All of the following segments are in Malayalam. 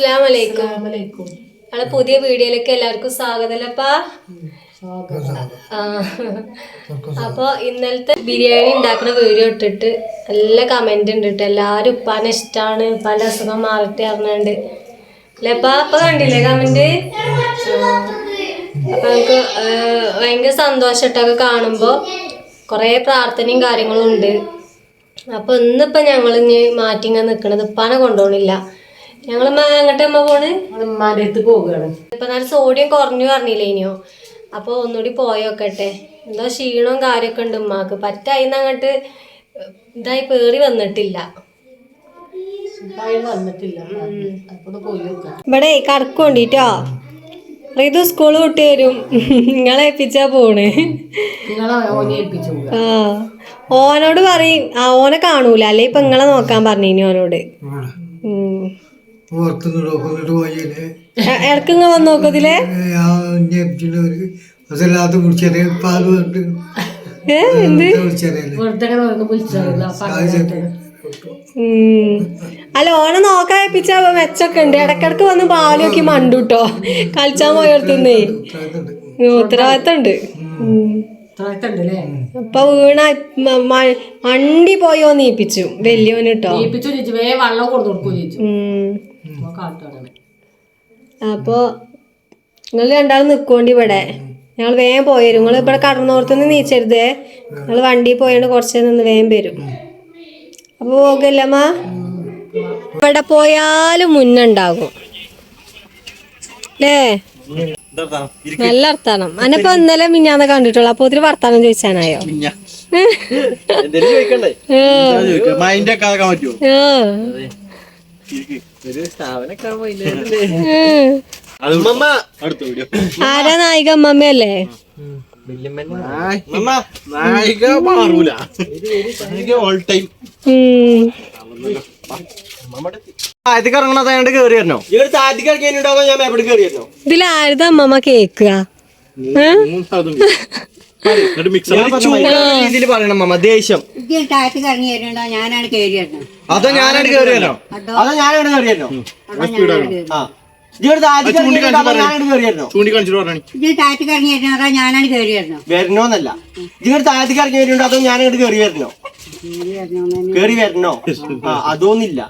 അസ്സലാമു അലൈക്കും നമ്മളെ പുതിയ വീഡിയോയിലേക്ക് എല്ലാവർക്കും സ്വാഗതമല്ലപ്പാ. അപ്പൊ. ഇന്നലത്തെ ബിരിയാണി ഉണ്ടാക്കുന്ന വീഡിയോ ഇട്ടിട്ട് നല്ല കമന്റ് ഉണ്ട് കേട്ടോ. എല്ലാരും ഉപ്പാനെ ഇഷ്ടാണ്. പല അസുഖം മാറട്ടെ അറിഞ്ഞാണ്ട് അല്ലേപ്പാ അപ്പൊ? കണ്ടില്ലേ കമന്റ് അപ്പൊ നമുക്ക് ഭയങ്കര സന്തോഷട്ടൊക്കെ കാണുമ്പോ. കൊറേ പ്രാർത്ഥനയും കാര്യങ്ങളും ഉണ്ട്. അപ്പൊ ഇന്നിപ്പോ ഞങ്ങൾ ഇനി മാറ്റിങ്ങ നിക്കണത് ഉപ്പാനെ കൊണ്ടുപോണില്ല ഞങ്ങൾ എങ്ങോട്ട് അമ്മ പോണ്? ഉമ്മാന്റെ അടുത്ത് പോവുകയാണ് ഇപ്പൊ നല്ല സോഡിയം കുറഞ്ഞു പറഞ്ഞില്ലേ ഇനിയോ? അപ്പൊ ഒന്നുകൂടി പോയോക്കട്ടെ എന്തോ ക്ഷീണവും കാര്യമൊക്കെ ഉണ്ട് ഉമ്മാക്ക്. പറ്റായിന്ന് അങ്ങോട്ട് ഇതായി പേറി വന്നിട്ടില്ല. ഇവിടെ കടക്കൊണ്ടിട്ടോ ഇത് സ്കൂൾ വിട്ട് വരും. നിങ്ങളെ ഏൽപ്പിച്ചാ പോണ്. ആ. ഓനോട് പറയും. ആ ഓനെ കാണൂല. അല്ലെ ഇപ്പൊ നിങ്ങളെ നോക്കാൻ പറഞ്ഞിനി ഓനോട്. പുറത്തുനിന്ന് വന്ന് നോക്കത്തില്ലേ ഒരു അതല്ലാത്ത പാൽ. അല്ല ഓണം നോക്കാൻ ഏൽപ്പിച്ച മെച്ചൊക്കെ ഉണ്ട് ഇടക്കിടക്ക് വന്ന് പാലൊക്കെ മണ്ടുട്ടോ. കളിച്ചാൻ പോയർത്തുന്നേ ഉത്തരവാദിത്തം ഉണ്ട് അപ്പൊ വീണ മണ്ടി പോയോ നീപ്പിച്ചു വലിയോന് കേട്ടോ ഏൽപ്പിച്ചു ചോദിച്ചു വേ വെള്ളം കൊടുത്തു കൊടുക്കും. അപ്പൊ നിങ്ങൾ രണ്ടാളും നിക്കോണ്ടി ഇവിടെ. ഞങ്ങൾ വേഗം പോയരും. നിങ്ങൾ ഇവിടെ കടന്നോർത്തുനിന്ന് നീച്ചരുതേ. ഞങ്ങൾ വണ്ടി പോയോണ്ട് കുറച്ച് നിന്ന് വേഗം വരും. അപ്പൊ പോകല്ലമ്മ? ഇവിടെ പോയാലും മുന്നുണ്ടാകും അല്ലേ? നല്ല വർത്താനം. അനപ്പൊ ഇന്നലെ മിഞ്ഞാന്ന് കണ്ടിട്ടുള്ളു. അപ്പൊ ഒത്തിരി വർത്താനം ചോദിച്ചാനായോ? മൈൻഡ് ആക്കാൻ പറ്റുമോ? ഒരു സ്ഥാപനമൊക്കെ ആരാ നായിക? അമ്മമ്മയല്ലേ? നായിക. മാറൂല. ഓൾ ടൈം ഉം. ആദ്യക്ക് ഇറങ്ങണത് അയാണ്ട് കേറി വരണോ? ഇവിടെ താഴത്തേക്ക് ഇറങ്ങിയിട്ടുണ്ടാവും ഞാൻ എവിടെ കേറി വരണോ? ഇതിലാരതാ അമ്മമ്മ കേക്കുക രീതിയിൽ പറയണം മമ്മ ദേഷ്യം. കറങ്ങി വരുന്നുണ്ടോ? ഞാനാണ് കയറി അതോ ഞാനാണ് കേറി വരണോ അതോ ഞാനാണ് വരണോ കയറി വരണോന്നല്ല. താഴത്തേക്ക് ഇറങ്ങി വരുന്നുണ്ടോ? അതോ ഞാനങ്ങോട്ട് കേറി വരണോ? കേറി വരണോ? ആ അതൊന്നില്ല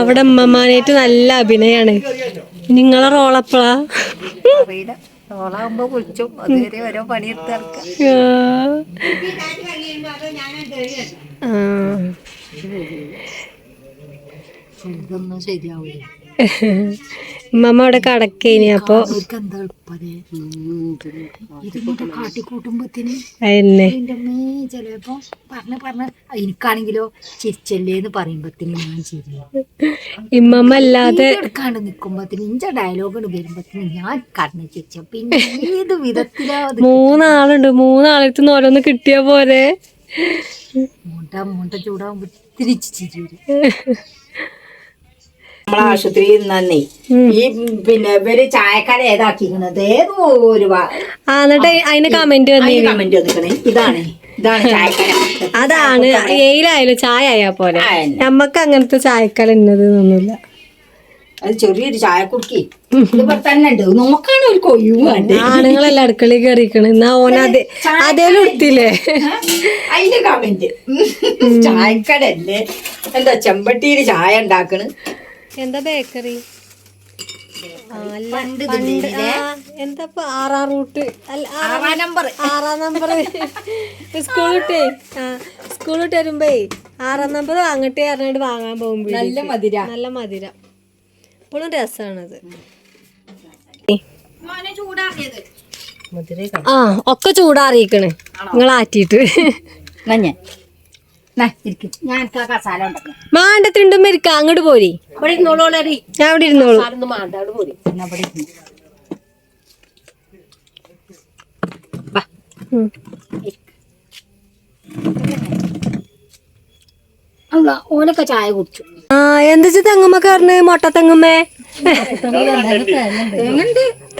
അവിടെ അമ്മമാനായിട്ട് നല്ല അഭിനയാണ്. നിങ്ങളെ റോളപ്പളാ ഓളാകുമ്പോ വിളിച്ചു. അതുവരെ ഓരോ പണിയെടുത്ത് ഇറക്കാം ഇതൊന്നും ശരിയാവില്ല ഉമ്മമ്മ അവിടെ കടക്കേനി അപ്പൊ അതന്നെ ചിലപ്പോ പറഞ്ഞ പറഞ്ഞ എനിക്കാണെങ്കിലോ ചിരിച്ചല്ലേന്ന് പറയുമ്പത്തിന് ഞാൻ ചിരി ഇമ്മമ്മ അല്ലാതെ എടുക്കാണ്ട് നിക്കുമ്പത്തിന് ഇഞ്ച ഡയലോഗ് വരുമ്പത്തിന് ഞാൻ കണ്ണു ചിരിച്ച. പിന്നെ ഏത് വിധത്തിലാ മൂന്നാളുണ്ട് മൂന്നാളടുത്ത് നിന്ന് ഓരോന്ന് കിട്ടിയ പോലെ മൂട്ട മൂട്ട ചൂടാവുമ്പോ തിരിച്ചു ചിരി നമ്മളെ ആശുപത്രിയിൽ നന്ദി ഈ പിന്നെ ഇവർ ചായക്കാരെ ഏതാക്കിക്കുന്നത് ഏതോ ഒരു എന്നിട്ട് അതിന് കമന്റ് കമന്റ് വന്നിക്കണേ. ഇതാണ്. അതാണ്. ഏയിലായാലും ചായ ആയാ പോലെ നമ്മക്ക് അങ്ങനത്തെ ചായക്കല ഇന്നത് ഒന്നുമില്ല. അത് ചെറിയൊരു ചായ കുടുക്കി. നോക്കാണ് ഒരു കൊയ്യുവാണ്ട് ആണുങ്ങളെല്ലാം അടുക്കളയിൽ കയറിക്കണ് എന്നാ ഓന അതേ അതേലും ഇട്ടില്ലേ അതിന്റെ കമന്റ് ചായക്കടല്ലേ എന്താ ചെമ്പട്ടിയിൽ ചായ ഉണ്ടാക്കണ്? എന്താ ബേക്കറി? പണ്ട് ഇതില്ലേ? എന്താ ആറാം റൂട്ട്? അല്ല ആറാം ആറാം നമ്പർ. ആറാം നമ്പർ. സ്കൂൾ വിട്ടേ ആ സ്കൂൾ വിട്ട് വരുമ്പേ ആറാം നമ്പർ വാങ്ങട്ടെ അറിഞ്ഞിട്ട് വാങ്ങാൻ പോകുമ്പോ നല്ല മധുര. നല്ല മധുരം. ഇപ്പോഴും രസമാണത് ആ ഒക്കെ ചൂടാറിയിക്കണ്. നിങ്ങൾ ആറ്റിയിട്ട് ഞാൻ മാണ്ടത്തിണ്ടുമ്പോ ഇരിക്ക. അങ്ങോട്ട് പോരി. ഞാൻ അവിടെ ഇരുന്നോളൂ. ഓനൊക്കെ ചായ കുടിച്ചു. ആ എന്താ തെങ്ങമ്മ കയറണ്? മൊട്ട തെങ്ങുമ്മേ?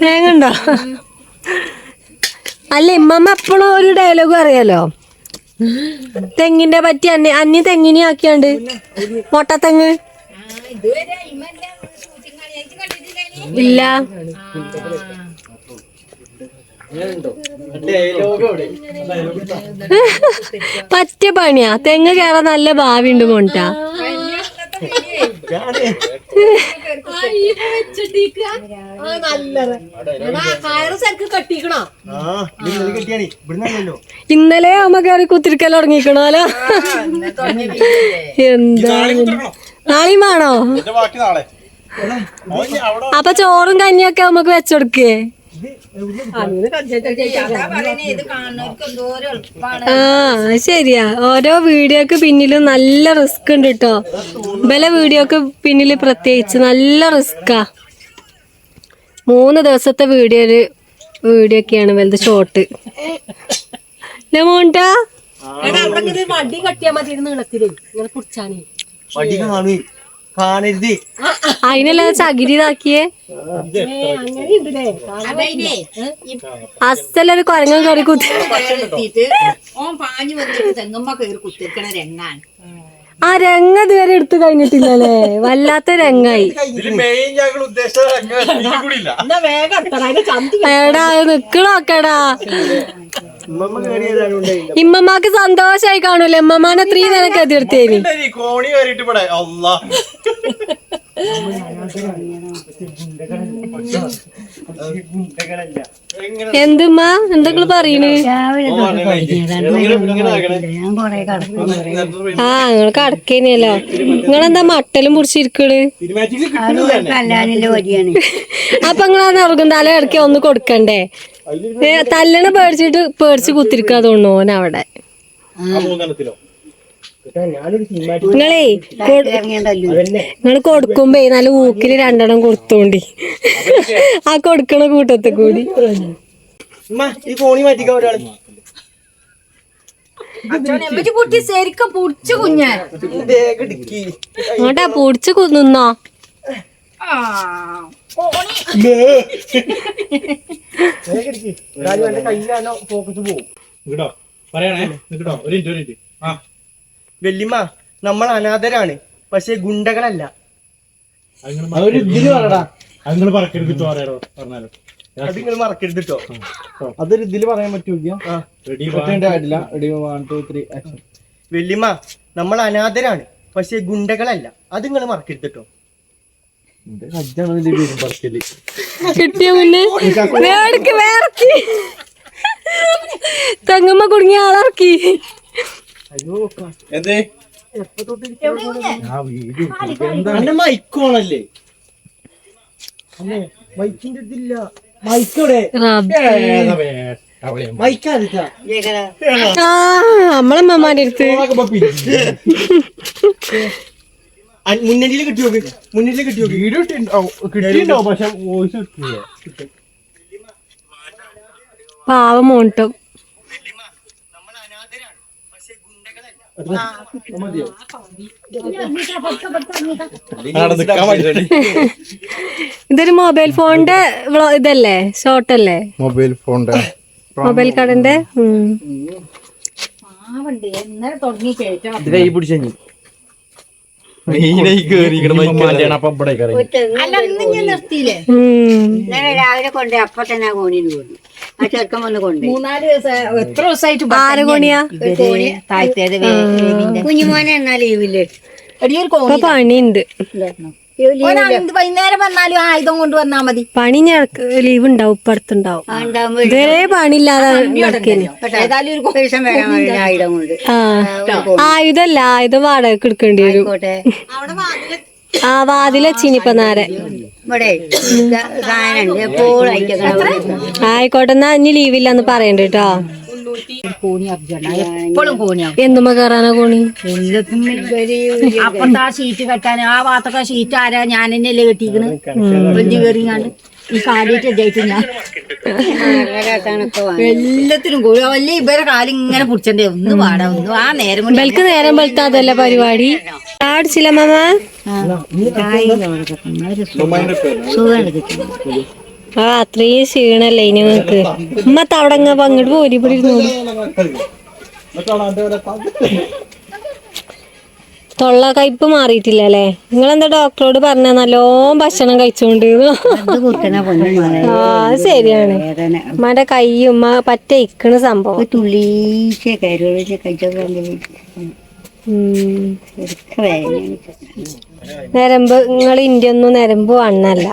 തേങ്ങ ഉണ്ടോ? അല്ല ഇമ്മമ്മ എപ്പോഴും ഒരു ഡയലോഗ് അറിയാലോ? തെങ്ങിന്റെ പറ്റി അന്നി അന്നി തെങ്ങിനെ ആക്കിയാണ്ട്. മൊട്ട തെങ്ങ് ഇല്ല. പറ്റിയ പണിയാ. തെങ്ങ് കയറാൻ നല്ല ഭാവി ഉണ്ട് മോണ്ടാ. കെട്ടിക്കണോ ആ ഇത് ഇന്നലെ അമ്മ കയറി കുത്തിരിക്കൽ തുടങ്ങിക്കണോലോ എന്താ നാളെയും വേണോ? അപ്പൊ ചോറും കഞ്ഞിയൊക്കെ നമുക്ക് വെച്ചെടുക്കേ ആ ശരിയാ. ഓരോ വീഡിയോക്ക് പിന്നിലും നല്ല റിസ്ക് ഉണ്ട് കേട്ടോ ബല വീഡിയോക്ക് പിന്നിൽ പ്രത്യേകിച്ച് നല്ല റിസ്കാ മൂന്ന് ദിവസത്തെ വീഡിയോയിൽ വീഡിയോ ഒക്കെയാണ് വലുത് ഷോർട്ട് മോണ്ടാ? വണ്ടി കട്ടിയാ മതി നീളത്തിൽ. ഇങ്ങനെ കുടിച്ചാനേ. വടി കാണു കാണരുത് അതിനല്ല ചകിരി ഇതാക്കിയേ? അസലൊരു കുരങ്ങൻ കയറി കുത്തി. ഓൻ പാഞ്ഞു വന്നിട്ട് തെങ്ങമ്മ കയറി കുത്തിക്കണ രംഗാണ്. ആ രംഗ ഇതുവരെ എടുത്തു കഴിഞ്ഞിട്ടില്ലല്ലേ? വല്ലാത്ത രംഗായി. എടാ നിക്കണോക്കടാ ഇമ്മമാക്ക് സന്തോഷായി കാണൂല്ലേ ഇമ്മമാനെ ത്രീ നിനക്ക് അതിർത്തേനി കോണി കയറിയിട്ട് ഇവിടെ. എന്തുമ്മ? എന്തെങ്കിലും പറയണ്? ആ നിങ്ങൾ കടക്കേനല്ലോ നിങ്ങളെന്താ മട്ടലും പിടിച്ചിരിക്കണ് അപ്പൊ നിങ്ങൾ ആ നെറുകും തല ഇടയ്ക്ക് ഒന്ന് കൊടുക്കണ്ടേ? ഏ, തല്ലണ പേടിച്ചിട്ട് പേടിച്ച് കുത്തിരിക്കാ തോന്നുന്നു ഓൻ അവിടെ മൂന്നെണ്ണത്തിലോ? നിങ്ങളേ നിങ്ങൾ കൊടുക്കുമ്പോ നല്ല ഊക്കിൽ രണ്ടെണ്ണം കൊടുത്തോണ്ടി. ആ കൊടുക്കണ കൂട്ടത്തെ കൂടി. അങ്ങോട്ടാ പൊടിച്ച് നിന്നോ. ഫോക്കസ് പോകും പറയണേ ഒരു മിനിറ്റ് ഒരു മിനിറ്റ് ആ. വെല്ലിമ്മ നമ്മൾ അനാഥരാണ് പക്ഷെ ഗുണ്ടകളല്ല. പറക്കരുത് പറഞ്ഞാലോ. അത് നിങ്ങൾ മറക്കരുത് കേട്ടോ അതൊരു പറയാൻ പറ്റൂല വെല്ലിമ്മ നമ്മൾ അനാഥരാണ് പക്ഷെ ഗുണ്ടകളല്ല. അത് നിങ്ങൾ മറക്കരുത് കേട്ടോ തെങ്ങമ്മ കുടുങ്ങിയ ആളിറക്കി എന്തേ? എന്റെ മൈക്കോണല്ലേ മൈക്കിന്റെ ഇതില്ല. മൈക്കോടെ നമ്മളെ നമ്മളമ്മമാരുടെ അടുത്ത്. മുന്നണിയിൽ കിട്ടി നോക്ക്. മുന്നണിയിൽ കിട്ടി നോക്ക്. വീഡിയോ കിട്ടിയിട്ടുണ്ടാവും പക്ഷെ വോയിസ് കിട്ടില്ല പാവം മോണ്ടം വെല്ലിമ്മ നമ്മൾ അനാഥരാണ് പക്ഷെ ഗുണ്ടകളല്ല ഇതൊരു മൊബൈൽ ഫോണിന്റെ ഇതല്ലേ? ഷോർട്ട് അല്ലേ മൊബൈൽ ഫോണിന്റെ. മൊബൈൽ കടന്റെ. പാവണ്ട് എന്നേരം തുടങ്ങി കേട്ടോ കൈ പിടിച്ചു അപ്പൊ ഇവിടെ കയറി അല്ല ഇന്ന് ഞാൻ നിർത്തിയില്ലേ? ഉം. ഇന്നലെ രാവിലെ കൊണ്ട് അപ്പൊ തന്നെ ആ കോണിന്ന് പോന്നു ആ ചെറുക്കൻ വന്ന് കൊണ്ട് മൂന്നാൽ ദിവസം എത്ര ദിവസമായിട്ട് ആര് കോണിയാ? താഴ്ത്തേത് കുഞ്ഞുമോനെ എന്നാ ലീവില്ലേ കോണി പണിയുണ്ട്. വൈകുന്നേരം വന്നാലും ആയുധം കൊണ്ട് വന്നാ മതി. പണി ഞാൻ ലീവ് ഉണ്ടാവും ഇപ്പൊ അടുത്തുണ്ടാവും. ഇതുവരെ പണിയില്ലാതെ ഏതായാലും ഒരു വരാൻ വഴി ആയിരം കൊണ്ട്. ആ ആയുധല്ല ആയുധം വാടക എടുക്കേണ്ടി വരും. ആ വാതിലെ നേരെ. ഇവിടെ സാധനം എപ്പോഴും അയക്കണം ആയിക്കോട്ടെ എന്നാ ഇനി ലീവില്ലാന്ന് പറയണ്ട കേട്ടോ. എപ്പോഴും കോണിയാവും എന്തുമ്മ കയറാനാ കോണി? അപ്പത്തെ ആ ഷീറ്റ് കെട്ടാൻ ആ ഭാഗത്തൊക്കെ ഷീറ്റ് ആരാ? ഞാൻ തന്നെയല്ലേ കെട്ടിക്കണ്. വലിയ കയറിങ്ങാണ്ട്. ഈ കാലിട്ട് ഇതായിട്ട് ഞാൻ എല്ലാത്തിനും കൂടി വലിയ ഇവരെ കാലിങ്ങനെ പിടിച്ചണ്ടേ? ഒന്ന് പാടാ ഒന്ന് ആ നേരം ഇവൾക്ക് നേരം വെളുത്ത അതല്ല പരിപാടി? ആടിച്ചില്ല മാമ? ആ അത്രയും ക്ഷീണല്ലേ ഇനി നിങ്ങക്ക് ഉമ്മ തവടങ്ങ അങ്ങോട്ട് പോരി ഇവിടെ ഇരുന്നോളൂ. തൊള്ള കയ്പ് മാറിയിട്ടില്ല അല്ലേ നിങ്ങളെന്താ ഡോക്ടറോട് പറഞ്ഞ? നല്ലോണം ഭക്ഷണം കഴിച്ചോണ്ട്. ആ ശരിയാണ്. ഉമ്മന്റെ കൈ ഉമ്മ പറ്റ ഇക്കണ സംഭവം നരമ്പ് നിങ്ങൾ ഇന്ത്യ ഒന്നും നരമ്പ് വണ്ണല്ല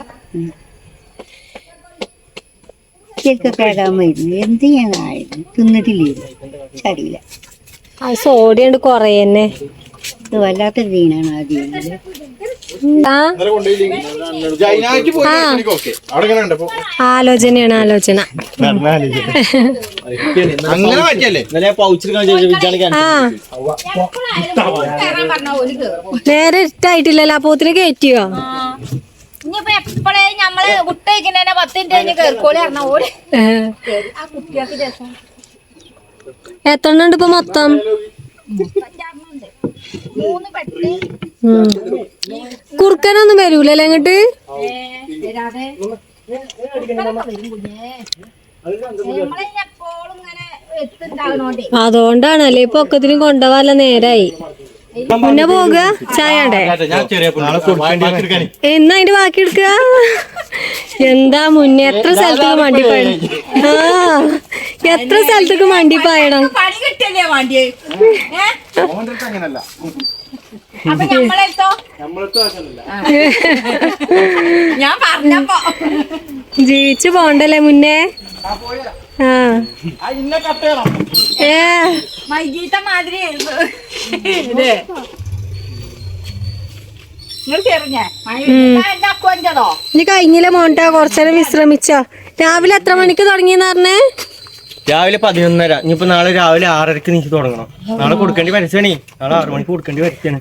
വരുന്നു എന്ത് ചെയ്യാനായിരുന്നു തിന്നിട്ടില്ലായിരുന്നു ചടിയില്ല. ആ കൊറേ തന്നെ ഇത് വല്ലാത്ത ദീനാണ് ആ ദീനിൽ ആ? അതിനായിട്ട് പോയി ഓക്കെ. അവിടെ എങ്ങനെ ഉണ്ട് അപ്പൊ ആലോചനയാണ് ആലോചന. അങ്ങനെ പറ്റിയല്ലേ? ആ നേരെ ഇഷ്ടായിട്ടില്ലല്ലോ. അപ്പോത്തിന് കയറ്റിയോ? ഇനിയിപ്പോ എപ്പോഴേ ഞമ്മൾ മുട്ട കഴിക്കുന്നതിനെ പത്ത് മിനിറ്റ് കഴിഞ്ഞ് കേൾക്കോളി പറഞ്ഞ ഓടി ആ കുട്ടികൾക്ക് രസം. എത്ര ഉണ്ട് ഇപ്പൊ മൊത്തം. കുറുക്കനൊന്നും വരൂലല്ലേ അങ്ങോട്ട് അതുകൊണ്ടാണല്ലേ ഇപ്പൊ ഒക്കത്തിനും കൊണ്ടുപോകാല്ല നേരായി. മുന്നേ പോകുക ചായണ്ടേ ഞാൻ ചെറിയ എന്നാ അതിന്റെ ബാക്കി എടുക്കുക എന്താ മുന്നേ എത്ര സ്ഥലത്തേക്ക് വണ്ടി പോയണം ആ എത്ര സ്ഥലത്തേക്ക് വണ്ടി പായണം? ജീവിച്ചു പോണ്ടല്ലേ മുന്നേ? മൈജീത്ത മാതിരി ഇനി കഴിഞ്ഞില്ല മോണ്ട? കുറച്ചേരം വിശ്രമിച്ചോ? രാവിലെ എത്ര മണിക്ക് തുടങ്ങിയെന്ന് പറഞ്ഞേ? രാവിലെ പതിനൊന്നര. ഇനിയിപ്പോ നാളെ രാവിലെ ആറരക്ക് നീക്ക് തുടങ്ങണം. നാളെ കൊടുക്കേണ്ടി വരച്ചാണേ. നാളെ ആറു മണിക്ക് കൊടുക്കേണ്ടി വരച്ചാണ്.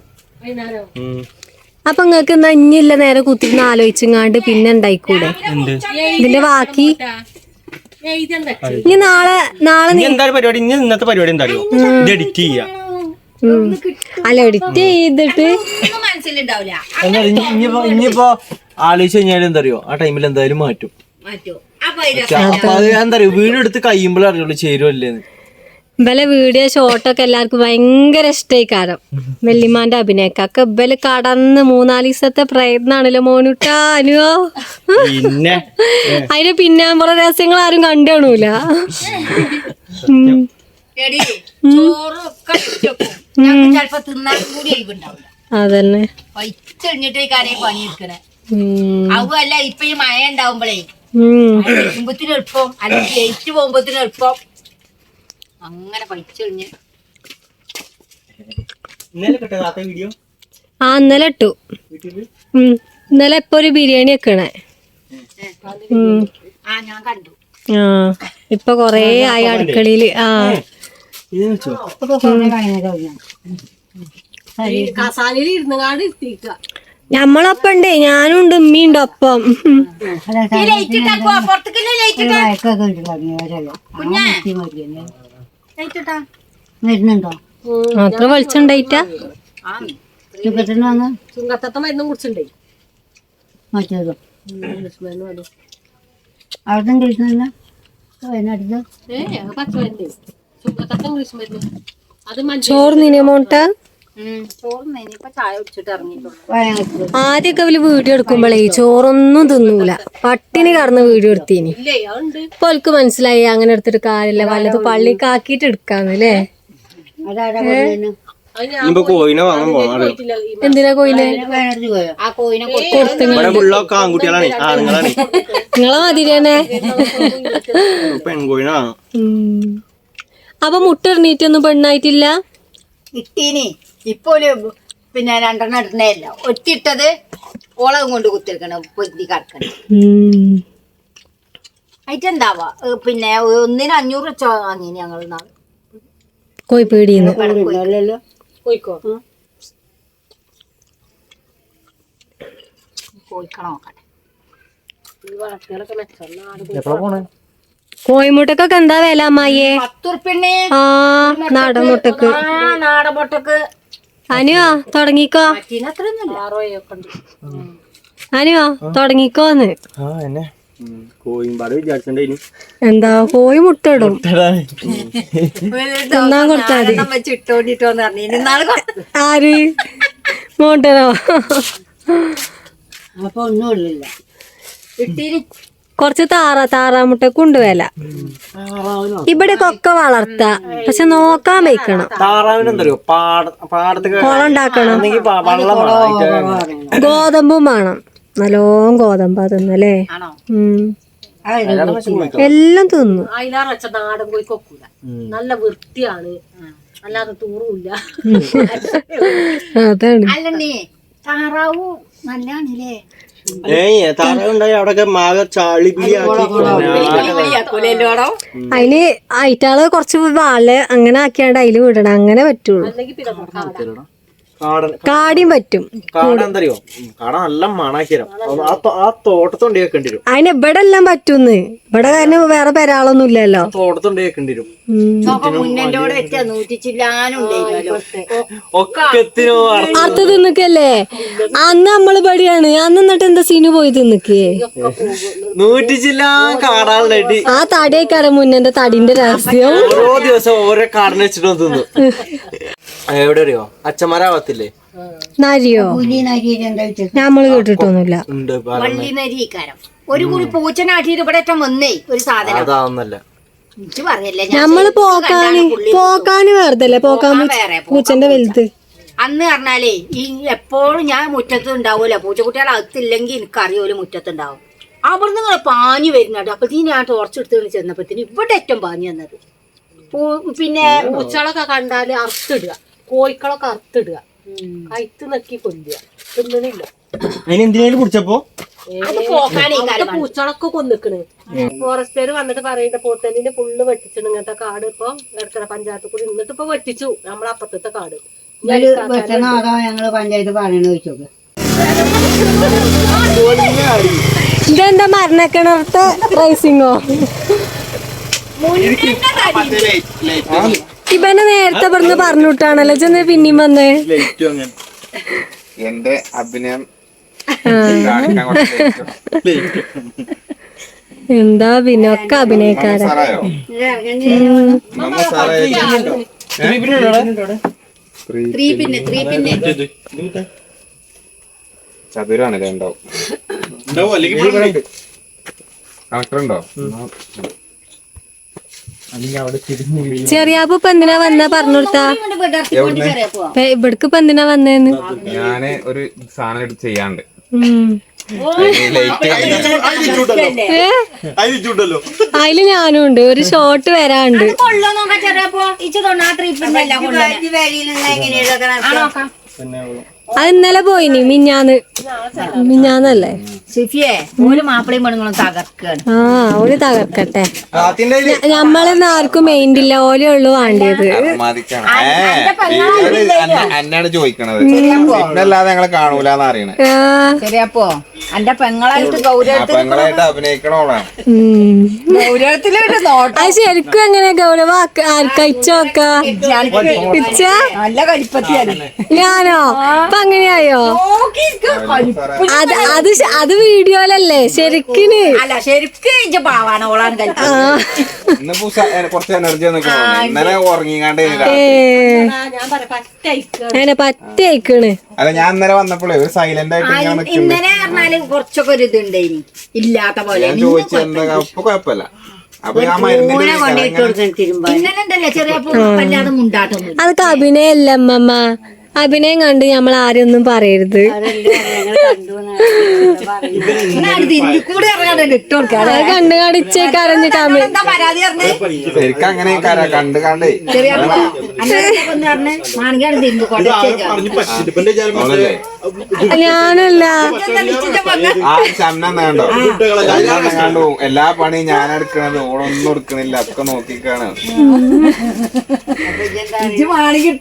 അപ്പൊ നിങ്ങക്ക് എന്നാ ഇനിയില്ല നേരെ കുത്തിരുന്ന് ആലോചിച്ചാണ്ട് പിന്നെ ഉണ്ടായിക്കൂടെ ഇതിന്റെ ബാക്കി? ഇനി നാളെ നാളെ പരിപാടി? ഇനി ഇന്നത്തെ പരിപാടി എന്താ ഇത് എഡിറ്റ് ചെയ്യാ. അല്ല എഡിറ്റ് ചെയ്തിട്ട് ഇനിയിപ്പോ ഇനിയിപ്പോ ആലോചിച്ച് കഴിഞ്ഞാൽ എന്തറിയോ? ആ ടൈമിൽ എന്തായാലും മാറ്റും. അപ്പൊ അത് എന്താ പറയുക വീടെടുത്ത് എടുത്ത് കഴിയുമ്പോഴേ അറിയുള്ളൂ ചേരുമല്ലേന്ന് ഇബലെ വീഡിയോ ഷോട്ടൊക്കെ എല്ലാവർക്കും ഭയങ്കര ഇഷ്ടമായി കാരണം വെള്ളിമാന്റെ അഭിനയക്കൊക്കെ ഇബൽ കടന്ന് മൂന്നാൽ ദിവസത്തെ പ്രയത്നാണല്ലോ മോനുട്ട അനുവോ? പിന്നെ? അതിന് പിന്നാമ്പുറ രഹസ്യങ്ങൾ ആരും കണ്ടു കാണൂല. ഉം. എടി ചോറൊക്കെ വെച്ചേക്കും ഞങ്ങൾക്ക് ചിലപ്പോ തിന്നാൻ കൂടി ഒഴിവുണ്ടാവില്ല. അതന്നെ. അതുമല്ല ഇപ്പൊ ഈ മഴ ഉണ്ടാവുമ്പോഴേ എളുപ്പം അല്ലെങ്കിൽ ജയിച്ചു പോകുമ്പത്തിന് എളുപ്പം. അങ്ങനെ ആ ഇന്നലെ ഇട്ടു. ഇന്നലെ ഇപ്പൊ ഒരു ബിരിയാണി വെക്കണേ. ആ ഞാൻ കണ്ടു. ആ ഇപ്പൊ കൊറേ ആയി അടുക്കളയിൽ. ആ. ഇത് വെച്ചോ? കസാലയിൽ ഇരുന്നുകാണ്ട് ഇരുത്തിക്ക ഞമ്മളൊപ്പം ഉണ്ടേ ഞാനും ഉണ്ട് ഉമ്മിണ്ട് ഒപ്പം. ലൈറ്റ് ലൈറ്റ് വരുന്നുണ്ടോ അത്ര വെളിച്ചുണ്ടായിട്ടാ ആ ഇപ്പൊ തന്നെ വന്ന്? ചുങ്കത്തത്തെ മരുന്നും കുടിച്ചിട്ടുണ്ടേ. മറ്റേതോ അവിടെ കഴിക്കുന്നില്ല വയനാട്ടിലോ ഏ അത് പച്ചമരുന്നേ. ചുങ്കത്തത്തെ ഇംഗ്ലീഷ് മരുന്ന്. അത് മഞ്ച ചോറ് നിന്നെ മോണ്ട ആദ്യമൊക്കെ അവർ വീഡിയോ എടുക്കുമ്പോഴേ ചോറൊന്നും തിന്നൂല. പട്ടിണി കടന്ന് വീഡിയോ എടുത്തീനി. ഇപ്പൊ അവൾക്ക് മനസ്സിലായി അങ്ങനെ എടുത്തിട്ട് കാര്യമില്ല വല്ലത് പള്ളിക്കാക്കിയിട്ട് എടുക്കാന്ന് അല്ലേ എന്തിനാ കോയിനെ? നിങ്ങളെ മതിരേനെ. അപ്പൊ മുട്ട എറിഞ്ഞിട്ടൊന്നും പെണ്ണായിട്ടില്ല? ഇട്ടീനി ഇപ്പൊ ഒരു പിന്നെ രണ്ടെണ്ണം ഇടണേ അല്ല ഒറ്റിട്ടത് ഓളം കൊണ്ട് കുത്തിരിക്കണം പൊന്തി. അയിട്ടെന്താവാ ഏ, പിന്നെ ഒന്നിന് അഞ്ഞൂറ് വെച്ച വാങ്ങി ഞങ്ങൾ നാളെ പോയിക്കോ കോഴിക്കണം നോക്കട്ടെ. എന്താ വില അമ്മായിയെ? പത്തുറുപ്പിണ്ണി ആ നാടൻ മുട്ടക്ക്. നാടൻ പൊട്ടക്ക് അനുവാ തുടങ്ങിക്കോ. അനുവാ തുടങ്ങിക്കോന്ന്. എന്താ കോഴി മുട്ട ഇടും തിന്നാൻ കൊടുത്താ മതി. ആര്? മോട്ടനോ അപ്പൊ ഒന്നുമില്ല ഇട്ടിരി. കുറച്ച് താറ താറാമുട്ട കൊണ്ടുവല വില ഇവിടെ കൊക്ക വളർത്ത. പക്ഷെ നോക്കാൻ വെക്കണം താറാവിന് എന്തറിയോ പാട പാടത്തൊക്കെ കുളം ഉണ്ടാക്കണം. ഒന്നെങ്കി പ- വെള്ളം വേണം. അതിന്റെ- ഗോതമ്പും വേണം. നല്ലോ ഗോതമ്പ തിന്നല്ലേ. എല്ലാം തിന്നു. നാടൻ പോയി കൊക്കൂല. നല്ല വൃത്തിയാണ്. അല്ലാതെ തൂറുമില്ല അതാണ്. താറാവു നല്ലാണല്ലേ? അതിന് അയിറ്റാൾ കൊറച്ച് വാൾ അങ്ങനെ ആക്കിയാണ്ട് അതിൽ വിടണം. അങ്ങനെ പറ്റുള്ളൂ. കാടിയും പറ്റും. കാട എന്തറിയോ? കാട നല്ല മണാക്കിരം. ആ തോട്ടത്തുണ്ടി വെക്കേണ്ടി വരും. അതിന് ഇവിടെ എല്ലാം പറ്റുന്ന്. ഇവിടെ കാരണം വേറെ പെരാളൊന്നും ഇല്ലല്ലോ. തോട്ടത്തുണ്ടി വെക്കേണ്ടി വരും. അർത്ഥ തിന്നിക്കല്ലേ? അന്ന് നമ്മൾ പടിയാണ്. അന്ന് എന്നിട്ട് എന്താ സീന് പോയി തിന്നിക്കേ? ആ തടിയൊക്കെ മുന്നന്റെ തടിന്റെ രഹസ്യം. ഓരോ ദിവസം ഓരോ കാടിനെ വെച്ചിട്ട് തിന്നു. എവിടെ അറിയോ അച്ഛന്മാരാവത്തില്ലേ നരിയോ? നമ്മൾ കേട്ടിട്ടൊന്നുമില്ല. പറഞ്ഞ ഒരു കുറി പൂച്ചനാട്ടിയിട്ട് ഇവിടെ വന്നേ ഒരു സാധനം. അതാവുന്നല്ല. നമ്മൾ പോക്കാന് പോക്കാന് വേറെ, പോക്കാൻ പൂച്ചന്റെ വലുത്. അന്ന് പറഞ്ഞാലേ ഈ എപ്പോഴും ഞാൻ മുറ്റത്ത് ഉണ്ടാവൂല. പൂച്ചക്കുട്ടികൾ അകത്തില്ലെങ്കിൽ എനിക്കറിയോൽ മുറ്റത്തുണ്ടാവും. അവിടുന്ന് ഇങ്ങനെ പാഞ്ഞു വരുന്നുണ്ട്. അപ്പത്തിന് ഞാൻ ടോർച്ച് എടുത്ത് ചെന്നപ്പത്തിന് ഇവിടെ ഏറ്റവും പാഞ്ഞു വന്നത്. പിന്നെ പൂച്ചകളൊക്കെ കണ്ടാൽ അറുത്തിടുക. കോഴിക്കളൊക്കെ അറുത്തിടുക. കൈത്ത് നക്കി കൊല്ലുക. തിന്നണില്ല. കുടിച്ചപ്പോ? പൂച്ചകളൊക്കെ കൊന്നിക്കണ്. ഫോറസ്റ്റുകാർ വന്നിട്ട് പറയുന്ന പോത്തലിന്റെ ഫുള്ള് വെട്ടിച്ചിട്ട് ഇങ്ങനത്തെ കാട് ഇപ്പൊ എടക്കര പഞ്ചായത്ത് കൂടി നിന്നിട്ട് ഇപ്പൊ വെട്ടിച്ചു. നമ്മളപ്പുറത്തെ കാട്. ഇവർ വെച്ചണോ അതോ ഞങ്ങൾ പഞ്ചായത്ത് പറയണ ഇതെന്താ മരണക്കിണർത്തെ റൈസിങ്ങോ ഇവനെ നേരത്തെ പറഞ്ഞ് പറഞ്ഞുവിട്ടാണല്ലോ ചെന്ന് പിന്നെയും വന്നേ? എന്റെ അഭിനയം എന്താ പിന്നെ ഒക്കെ അഭിനയക്കാരൻ ചതുരാണല്ലേ ഉണ്ടാവും ഉണ്ടാവും അല്ലെങ്കിൽ പിന്നെ ത്രീ ചെറിയാപ്പ് ഇപ്പൊ എന്തിനാ വന്നാ? പറഞ്ഞുകൊടുത്താ ഇവിടക്ക് ഇപ്പൊ എന്തിനാ വന്നേന്ന്? ഞാൻ ഒരു സാധനം എടുത്ത് ചെയ്യാണ്ട്. അതിൽ ഞാനും ഉണ്ട് ഒരു ഷോട്ട് വരാണ്ട്. പിന്നെ അത് ഇന്നലെ പോയിനി മിഞ്ഞാന്ന്. മിഞ്ഞാന്നല്ലേ? സിഫിയെ ഓൽ മാപ്പിളയും പെണ്ണുങ്ങളും തകർക്കാണ്. ആ ഓൽ തകർക്കട്ടെ. നമ്മളിന്ന് ആർക്കും മെയിൻ ഇല്ല ഓലേ ഉള്ളു വേണ്ടിയത്. അർമാദിക്കാണ് ഏ എന്നാണ് ചോദിക്കണത്. സിഗ്നല്ലാതെ ഞങ്ങളെ കാണൂലെന്ന് അറിയണേ ആ, ശരിയപ്പോ? എന്റെ പെങ്ങളായിട്ട് അഭിനയിക്കണോളാണ്. ഗൗരവത്തിലൊരു നോട്ടം. അത് ശരിക്കും എങ്ങനെ ഗൗരവ? ആർക്കഴിച്ചോക്കാ നല്ല കരിപ്പത്തിയാണ് ഞാനോ? ഇപ്പൊ അങ്ങനെയായോ അത് അത് അത് വീഡിയോയിലല്ലേ ശരിക്കിന്. അല്ല ശരിക്കും പാവാണ് ഓളാണ് കുറച്ച് എനർജി ഇന്നലെ ഉറങ്ങിങ്ങാണ്ട് പറ്റ അയക്കണ് അല്ല ഞാൻ ഇന്നലെ വന്നപ്പോഴേ ഒരു സൈലന്റ് ആയിട്ട് ഇന്നലെ പറഞ്ഞാൽ കുറച്ചൊക്കെ ഒരു ഇതുണ്ട് ഇല്ലാത്ത പോലെ. കുഴപ്പമില്ല. അപ്പൊ അതൊക്കെ അഭിനയല്ല അമ്മമ്മ? അഭിനയം കണ്ട് നമ്മൾ ആരും ഒന്നും പറയരുത് കണ്ടു അത് കടിച്ച് കരഞ്ഞ് കമി ശരിക്കും അങ്ങനെ കണ്ട് കണ്ടേ. ഞാനല്ല. കണ്ടോ കണ്ടു എല്ലാ പണിയും ഞാൻ എടുക്കണത് ഓളൊന്നും എടുക്കണില്ല. ഒക്കെ നോക്കിക്കാണ്. മാണിക്ക്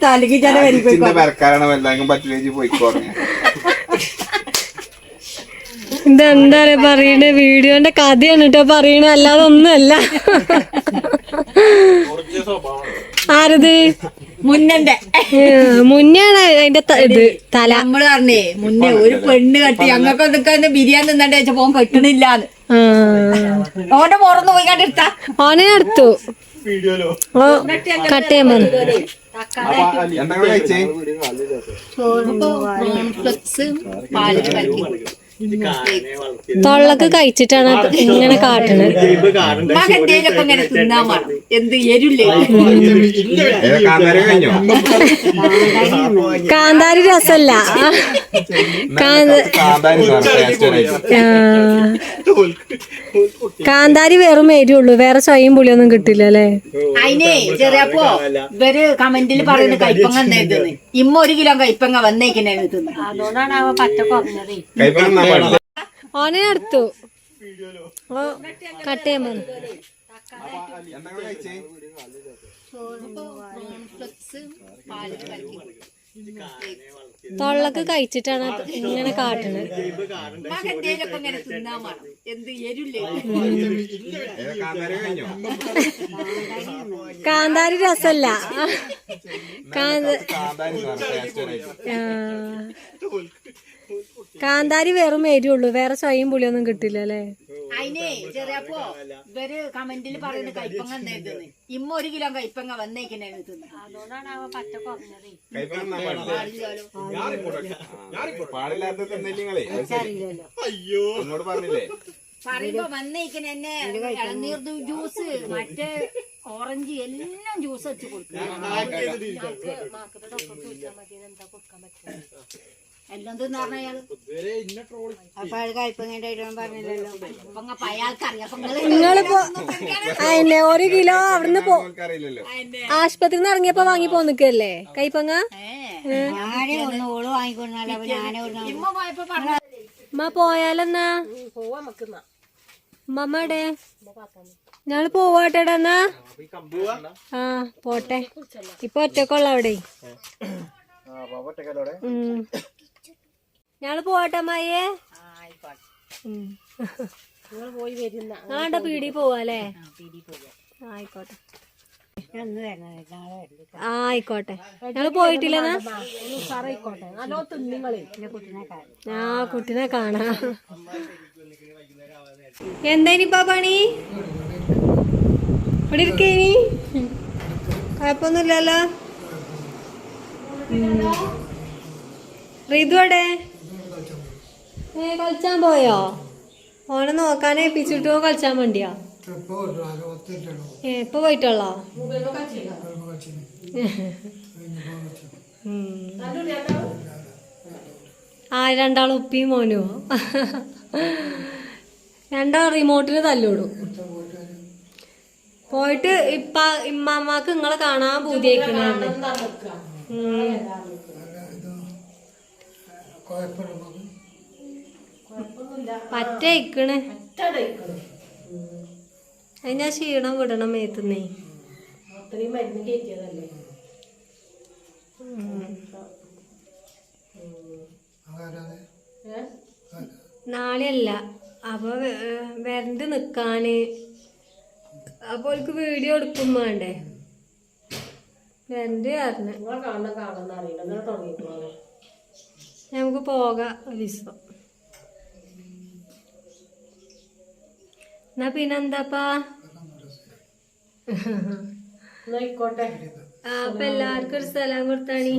ഇട്ടാ എല്ലാവർക്കും പറ്റിലേക്ക് പോയിക്കോറങ്ങ ഇതെന്താ പറയാ പറയണ വീഡിയോന്റെ കഥയാണ് കേട്ടോ പറയണ അല്ലാതെ ഒന്നുമല്ല. ആരത്? മുന്നന്റെ. മുന്നാണ് അതിന്റെ ത- ഇത് തല. നമ്മൾ പറഞ്ഞേ മുന്നേ ഒരു പെണ്ണ് കട്ടി ഞങ്ങൾക്ക് നിൽക്കാൻ ബിരിയാണി തിന്നണ്ട വെച്ചപ്പോ ഓൻ കെട്ടണില്ലാന്ന് ആ. ഓന്റെ പുറന്ന് പോയി കണ്ടെടുത്താ ഓനെ എടുത്തു. ഓ കട്ട് ചെയ്യാൻ പറഞ്ഞു. എന്തൊക്കെ കഴിച്ചേ? ഫ്ലക്സ് പാലിൽ കലക്കി തൊള്ളക്ക് കഴിച്ചിട്ടാണ് ഇങ്ങനെ കാട്ടണത്. കാന്താരി രസല്ല. കാന്ത കാന്താരി. വെറും എരിയുള്ളൂ വേറെ സ്വയം പുളിയൊന്നും കിട്ടില്ല അല്ലേ അതിനെ ചെറിയപ്പോ ഇവർ കമന്റിൽ പറയുന്നത് കൈപ്പങ്ങ ഇമ്മ ഒരു കിലോ കൈപ്പങ്ങ വന്നേക്കുന്നതാണ് തിന്നു. അതുകൊണ്ടാണ് അവ പറ്റ കുറഞ്ഞത്. ഓനെ അടുത്തു കട്ട് ചെയ്യാൻ തൊള്ളക്ക് കഴിച്ചിട്ടാണ് ഇങ്ങനെ ഏതാ കാന്താരി രസല്ല. കാന്ത കാന്താരി. കാന്താരി മേരി എരിയുള്ളൂ വേറെ സ്വയം പുളിയൊന്നും കിട്ടില്ല അല്ലേ? അതിനെ ചെറിയപ്പോ ഇവർ കമന്റിൽ പറയുന്നത് കൈപ്പങ്ങ എന്തായിരുന്നു ഇമ്മ ഒരു കിലോ കൈപ്പങ്ങ വന്നേക്കണേ തിന്നു. അതുകൊണ്ടാണ് അവ കുറഞ്ഞത്. തിന്നില്ലേ എന്നോട് പറഞ്ഞില്ലേ? പറയുമ്പോ വന്നേക്കണ എന്നെ ഇളനീർ ജ്യൂസ് മറ്റേ ഓറഞ്ച് എല്ലാം ജ്യൂസ് വെച്ച് കൊടുക്കും. എല്ലാം അപ്പൊ കയ്പങ്ങയുടെ പറഞ്ഞില്ലല്ലോ. അപ്പൊ അയാൾക്കറിയാം അപ്പൊ നിങ്ങൾ നിങ്ങളിപ്പോ അതിനെ ഒരു കിലോ അവിടുന്ന് പോ ആശുപത്രിയിൽ നിന്ന് ഇറങ്ങിയപ്പോ വാങ്ങി പോന്നിക്കല്ലേ? കൈപ്പങ്ങ ഞാനേ ഒന്ന് ഓൾ ഞാനേ ഉമ്മ പോയാലെന്നാ? ഉമ്മടെ ഞങ്ങൾ പോവാട്ടേടാ എന്നാ? ആ പോട്ടെ. ഇപ്പൊ ഒറ്റക്കുള്ള അവിടെ? ഉം. ഞങ്ങൾ പോട്ടെ അമ്മായിയെ. പോയി വരുന്ന ഞങ്ങളുടെ പീടി പോവാല്ലേ? ആയിക്കോട്ടെ. ആയിക്കോട്ടെ. ഞങ്ങൾ തിന്നിങ്ങളെ ആ കുട്ടിനെ കാണാ. എന്തായിനിപ്പാ പണി? ഇവിടെ ഇരിക്കേനി കുഴപ്പമൊന്നുമില്ലല്ലോ. റിതുവിടെ ഏ കളിച്ചാൻ പോയോ? ഓനെ നോക്കാൻ ഏൽപ്പിച്ചിട്ട് ഓൻ കളിച്ചാൻ വേണ്ടിയാ? ഏ ഇപ്പൊ പോയിട്ടുള്ളോ. ആ രണ്ടാളും ഉപ്പിയും മോനോ രണ്ടാൾ റിമോട്ടിന് തല്ലോടും പോയിട്ട് ഇപ്പ ഇമ്മാമാക്ക് നിങ്ങളെ കാണാൻ പൂതിയേക്കണാണ്ട് പറ്റയിക്കണ് അതിനാ ക്ഷീണം വിടണം മേത്തുന്നേ. അത്രയും മരുന്ന് കയറ്റിയതല്ലേ? നാളെയല്ല. അപ്പൊ വരണ്ട് നിക്കാന്. അപ്പൊ ഓൾക്ക് വീഡിയോ എടുക്കും വേണ്ടേ? വരണ്ട് കാരണം നമുക്ക് പോകാം ഒരു ദിവസം എന്നാ പിന്നെന്താപ്പാ? അപ്പൊ എല്ലാവർക്കും ഒരു സ്ഥലം കൊടുത്താണി.